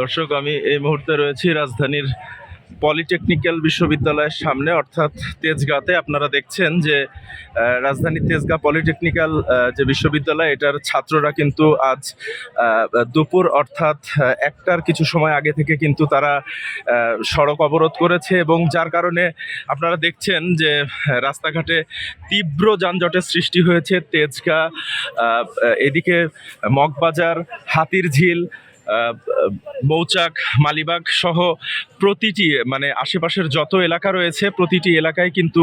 দর্শক, আমি এই মুহূর্তে রয়েছি রাজধানীর পলিটেকনিক্যাল বিশ্ববিদ্যালয়ের সামনে, অর্থাৎ তেজগাঁতে। আপনারা দেখছেন যে রাজধানীর তেজগাঁ পলিটেকনিক্যাল যে বিশ্ববিদ্যালয়, এটার ছাত্ররা কিন্তু আজ দুপুর, অর্থাৎ একটার কিছু সময় আগে থেকে কিন্তু তারা সড়ক অবরোধ করেছে এবং যার কারণে আপনারা দেখছেন যে রাস্তাঘাটে তীব্র যানজটের সৃষ্টি হয়েছে। তেজগাঁ এদিকে মগবাজার হাতির ঝিল মৌচাক, মালিবাগ সহ প্রতিটি মানে আশেপাশের যত এলাকা রয়েছে, প্রতিটি এলাকায় কিন্তু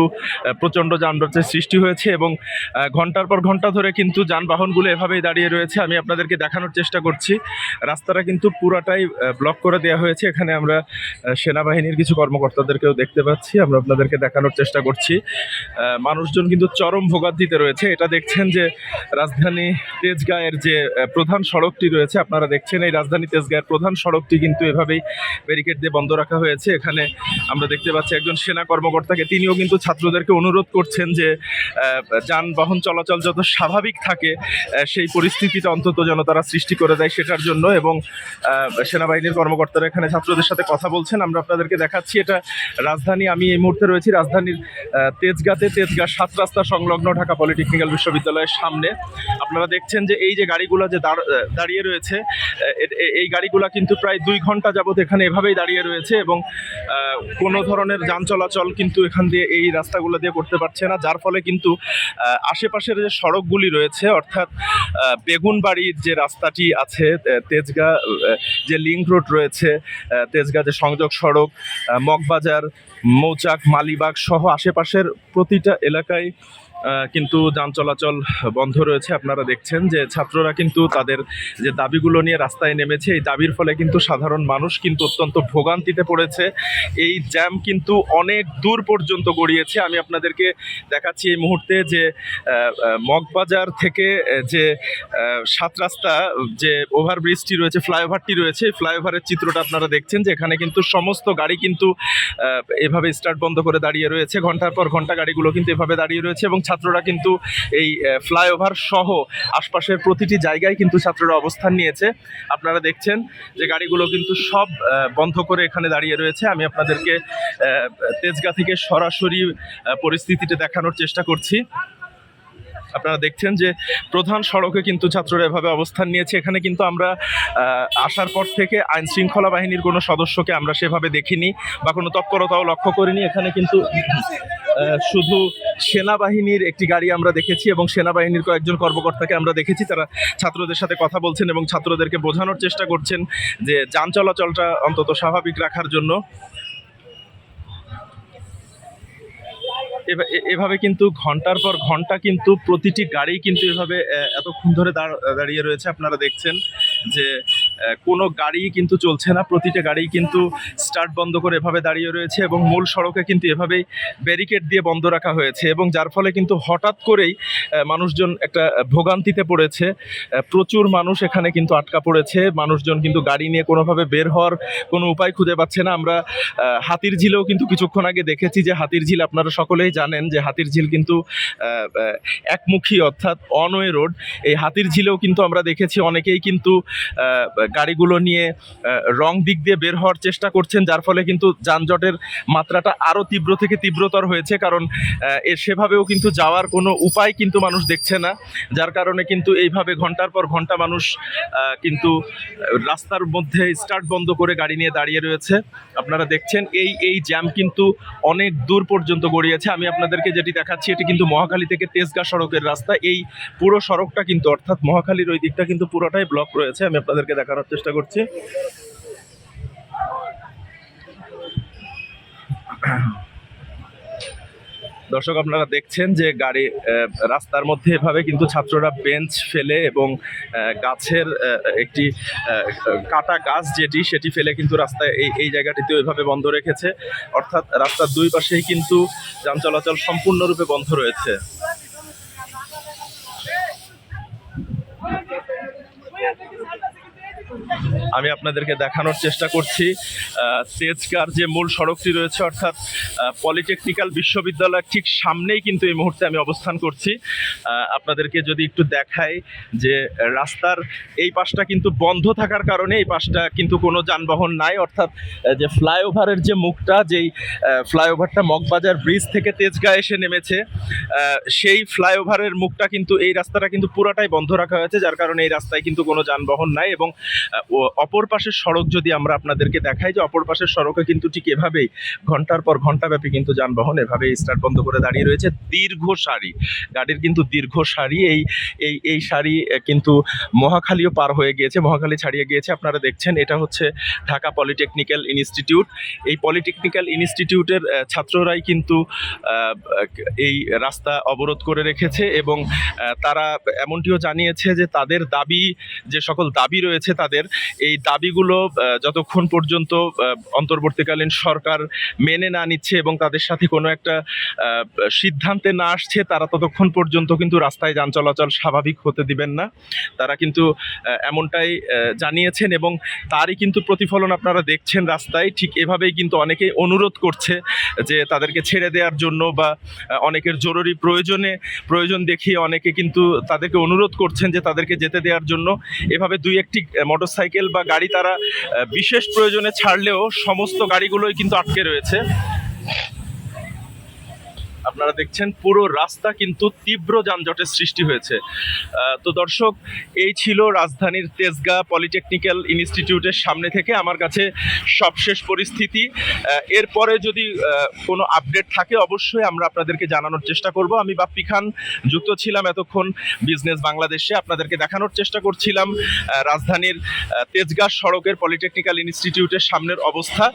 প্রচণ্ড যানজটের সৃষ্টি হয়েছে এবং ঘণ্টার পর ঘণ্টা ধরে কিন্তু যানবাহনগুলো এভাবেই দাঁড়িয়ে রয়েছে। আমি আপনাদেরকে দেখানোর চেষ্টা করছি। রাস্তাটা কিন্তু পুরাটাই ব্লক করে দেওয়া হয়েছে। এখানে আমরা সেনাবাহিনীর কিছু কর্মকর্তাদেরকেও দেখতে পাচ্ছি। আমরা আপনাদেরকে দেখানোর চেষ্টা করছি। মানুষজন কিন্তু চরম ভোগান্তিতে রয়েছে। এটা দেখছেন যে রাজধানী তেজগাঁয়ের যে প্রধান সড়কটি রয়েছে, আপনারা দেখছেন এই রাজধানী তেজগাঁয়ের প্রধান সড়কটি কিন্তু এভাবেই ব্যারিকেড দিয়ে বন্ধ রাখা হয়েছে। এখানে আমরা দেখতে পাচ্ছি একজন সেনা কর্মকর্তাকে, তিনিও কিন্তু ছাত্রদেরকে অনুরোধ করছেন যে যানবাহন চলাচল যত স্বাভাবিক থাকে সেই পরিস্থিতিটা অন্তত যেন তারা সৃষ্টি করে দেয় সেটার জন্য এবং সেনাবাহিনীর কর্মকর্তারা এখানে ছাত্রদের সাথে কথা বলছেন। আমরা আপনাদেরকে দেখাচ্ছি, এটা রাজধানী, আমি এই মুহূর্তে রয়েছি রাজধানীর তেজগাঁতে, তেজগাঁ সাত রাস্তা সংলগ্ন ঢাকা পলিটেকনিক্যাল বিশ্ববিদ্যালয়ের সামনে। আপনারা দেখছেন যে এই যে গাড়িগুলো যে দাঁড়- দাঁড়িয়ে রয়েছে এই গাড়িগুলো কিন্তু প্রায় দুই ঘণ্টা যাবত এখানে এভাবেই দাঁড়িয়ে রয়েছে এবং কোনো ধরনের যান চলাচল কিন্তু এখান দিয়ে এই রাস্তাগুলো দিয়ে করতে পারছে না। যার ফলে কিন্তু আশেপাশের যে সড়কগুলি রয়েছে, অর্থাৎ বেগুনবাড়ির যে রাস্তাটি আছে তেজগা যে লিঙ্ক রোড রয়েছে তেজগা যে সংযোগ সড়ক মগবাজার, মৌচাক, মালিবাগ সহ আশেপাশের প্রতিটা এলাকায় কিন্তু যান চলাচল বন্ধ রয়েছে। আপনারা দেখছেন যে ছাত্ররা কিন্তু তাদের যে দাবিগুলো নিয়ে রাস্তায় নেমেছে, এই দাবির ফলে কিন্তু সাধারণ মানুষ কিন্তু অত্যন্ত ভোগান্তিতে পড়েছে। এই জ্যাম কিন্তু অনেক দূর পর্যন্ত গড়িয়েছে। আমি আপনাদেরকে দেখাচ্ছি এই মুহূর্তে যে মগবাজার থেকে যে সাত রাস্তা, যে ওভারব্রিজটি রয়েছে, ফ্লাইওভারটি রয়েছে ফ্লাইওভারের চিত্রটা আপনারা দেখছেন যে এখানে কিন্তু সমস্ত গাড়ি কিন্তু এভাবে স্টার্ট বন্ধ করে দাঁড়িয়ে রয়েছে। ঘণ্টার পর ঘণ্টা গাড়িগুলো কিন্তু এভাবে দাঁড়িয়ে রয়েছে এবং ছাত্ররা কিন্তু এই ফ্লাইওভার সহ আশপাশের প্রতিটি জায়গায় কিন্তু ছাত্ররা অবস্থান নিয়েছে। আপনারা দেখছেন যে গাড়িগুলো কিন্তু সব বন্ধ করে এখানে দাঁড়িয়ে রয়েছে। আমি আপনাদেরকে তেজগাঁ থেকে সরাসরি পরিস্থিতিটা দেখানোর চেষ্টা করছি। আপনারা দেখছেন যে প্রধান সড়কে কিন্তু ছাত্ররা এভাবে অবস্থান নিয়েছে। এখানে কিন্তু আমরা আসার পর থেকে আইন শৃঙ্খলা বাহিনীর কোনো সদস্যকে আমরা সেভাবে দেখিনি বা কোনো তৎপরতাও লক্ষ্য করিনি। এখানে কিন্তু শুধু সেনাবাহিনীর একটি গাড়ি আমরা দেখেছি এবং সেনাবাহিনীর কয়েকজন কর্মকর্তাকে আমরা দেখেছি। তারা ছাত্রদের সাথে কথা বলছেন এবং ছাত্রদেরকে বোঝানোর চেষ্টা করছেন যে যান চলাচলটা অন্তত স্বাভাবিক রাখার জন্য। এভাবে কিন্তু ঘণ্টার পর ঘণ্টা কিন্তু প্রতিটি গাড়ি কিন্তু এভাবে এতক্ষণ ধরে দাঁড়- দাঁড়িয়ে রয়েছে। আপনারা দেখছেন যে কোনো গাড়ি কিন্তু চলছে না। প্রতিটা গাড়ি কিন্তু স্টার্ট বন্ধ করে এভাবে দাঁড়িয়ে রয়েছে এবং মূল সড়কে কিন্তু এভাবেই ব্যারিকেড দিয়ে বন্ধ রাখা হয়েছে এবং যার ফলে কিন্তু হঠাৎ করেই মানুষজন একটা ভোগান্তিতে পড়েছে। প্রচুর মানুষ এখানে কিন্তু আটকা পড়েছে। মানুষজন কিন্তু গাড়ি নিয়ে কোনোভাবে বের হওয়ার কোনো উপায় খুঁজে পাচ্ছে না। আমরা হাতির ঝিলেও কিন্তু কিছুক্ষণ আগে দেখেছি যে হাতির ঝিল আপনারা সকলেই জানেন যে হাতির ঝিল কিন্তু একমুখী অর্থাৎ অনওয়ে রোড। এই হাতির ঝিলেও কিন্তু আমরা দেখেছি অনেকেই কিন্তু গাড়িগুলো নিয়ে রং দিক দিয়ে বের হওয়ার চেষ্টা করছেন, যার ফলে কিন্তু যানজটের মাত্রাটা আরও তীব্র থেকে তীব্রতর হয়েছে, কারণ এর সেভাবেও কিন্তু যাওয়ার কোনো উপায় কিন্তু মানুষ দেখছে না। যার কারণে কিন্তু এইভাবে ঘণ্টার পর ঘণ্টা মানুষ কিন্তু রাস্তার মধ্যে স্টার্ট বন্ধ করে গাড়ি নিয়ে দাঁড়িয়ে রয়েছে। আপনারা দেখছেন, এই এই জ্যাম কিন্তু অনেক দূর পর্যন্ত গড়িয়েছে। আমি আপনাদেরকে যেটি দেখাচ্ছি, এটি কিন্তু মহাখালী থেকে তেজগাঁ সড়কের রাস্তা। এই পুরো সড়কটা কিন্তু, অর্থাৎ মহাখালীর ওই দিকটা কিন্তু পুরোটাই ব্লক রয়েছে। আমি আপনাদেরকে দেখানোর চেষ্টা করছি। দর্শক, আপনারা দেখছেন যে গাড়ি রাস্তার মধ্যে এভাবে কিন্তু ছাত্ররা বেঞ্চ ফেলে এবং গাছের একটি কাটা গাছ যেটি, সেটি ফেলে কিন্তু রাস্তায় এই এই জায়গাটিতে ওইভাবে বন্ধ রেখেছে। অর্থাৎ রাস্তার দুই পাশেই কিন্তু যান চলাচল সম্পূর্ণরূপে বন্ধ রয়েছে। আমি আপনাদেরকে দেখানোর চেষ্টা করছি তেজকার যে মূল সড়কটি রয়েছে, অর্থাৎ পলিটেকনিক্যাল বিশ্ববিদ্যালয়ের ঠিক সামনেই কিন্তু এই মুহূর্তে আমি অবস্থান করছি। আপনাদেরকে যদি একটু দেখাই যে রাস্তার এই পাশটা কিন্তু বন্ধ থাকার কারণে এই পাশটা কিন্তু কোনো যানবাহন নাই, অর্থাৎ যে ফ্লাইওভারের যে মুখটা, যেই ফ্লাইওভারটা মগবাজার ব্রিজ থেকে তেজগাঁ এসে নেমেছে সেই ফ্লাইওভারের মুখটা কিন্তু, এই রাস্তাটা কিন্তু পুরাটাই বন্ধ রাখা হয়েছে, যার কারণে এই রাস্তায় কিন্তু কোনো যানবাহন নাই এবং অপর পাশের সড়ক যদি আমরা আপনাদেরকে দেখাই যে অপর পাশের সড়কে কিন্তু ঠিক এভাবেই ঘণ্টার পর ঘন্টাব্যাপী কিন্তু যানবাহন এভাবেই স্টার্ট বন্ধ করে দাঁড়িয়ে রয়েছে। দীর্ঘ সারি, গাড়ির কিন্তু দীর্ঘ সারি, এই এই এই সারি কিন্তু মহাখালীও পার হয়ে গিয়েছে, মহাখালী ছাড়িয়ে গিয়েছে। আপনারা দেখছেন এটা হচ্ছে ঢাকা পলিটেকনিক্যাল ইনস্টিটিউট। এই পলিটেকনিক্যাল ইনস্টিটিউটের ছাত্ররাই কিন্তু এই রাস্তা অবরোধ করে রেখেছে এবং তারা এমনটিও জানিয়েছে যে তাদের দাবি, যে সকল দাবি রয়েছে তাদের এই দাবিগুলো যতক্ষণ পর্যন্ত অন্তর্বর্তীকালীন সরকার মেনে না নিচ্ছে এবং তাদের সাথে কোনো একটা সিদ্ধান্তে না আসছে, তারা ততক্ষণ পর্যন্ত কিন্তু রাস্তায় যান চলাচল স্বাভাবিক হতে দিবেন না। তারা কিন্তু এমনটাই জানিয়েছেন এবং তারই কিন্তু প্রতিফলন আপনারা দেখছেন রাস্তায়। ঠিক এভাবেই কিন্তু অনেকেই অনুরোধ করছে যে তাদেরকে ছেড়ে দেওয়ার জন্য বা অনেকের জরুরি প্রয়োজনে, প্রয়োজন দেখিয়ে অনেকে কিন্তু তাদেরকে অনুরোধ করছেন যে তাদেরকে যেতে দেওয়ার জন্য। এভাবে দুই একটি মোটরসাইকেল বা গাড়ি তারা বিশেষ প্রয়োজনে ছাড়লেও সমস্ত গাড়িগুলোই কিন্তু আটকে রয়েছে। আপনারা দেখছেন, পুরো রাস্তা কিন্তু তীব্র যানজটের সৃষ্টি হয়েছে। তো দর্শক, এই ছিল রাজধানীর তেজগাঁ পলিটেকনিক্যাল ইনস্টিটিউটের সামনে থেকে আমার কাছে সবশেষ পরিস্থিতি। এরপরে যদি কোনো আপডেট থাকে, অবশ্যই আমরা আপনাদেরকে জানানোর চেষ্টা করব। আমি বাপ্পি খান, যুক্ত ছিলাম এতক্ষণ বিজনেস বাংলাদেশে। আপনাদেরকে দেখানোর চেষ্টা করছিলাম রাজধানীর তেজগাঁ সড়কের পলিটেকনিক্যাল ইনস্টিটিউটের সামনের অবস্থা।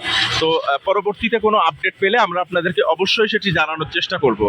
তো পরবর্তীতে কোনো আপডেট পেলে আমরা আপনাদেরকে অবশ্যই সেটি জানানোর চেষ্টা করব।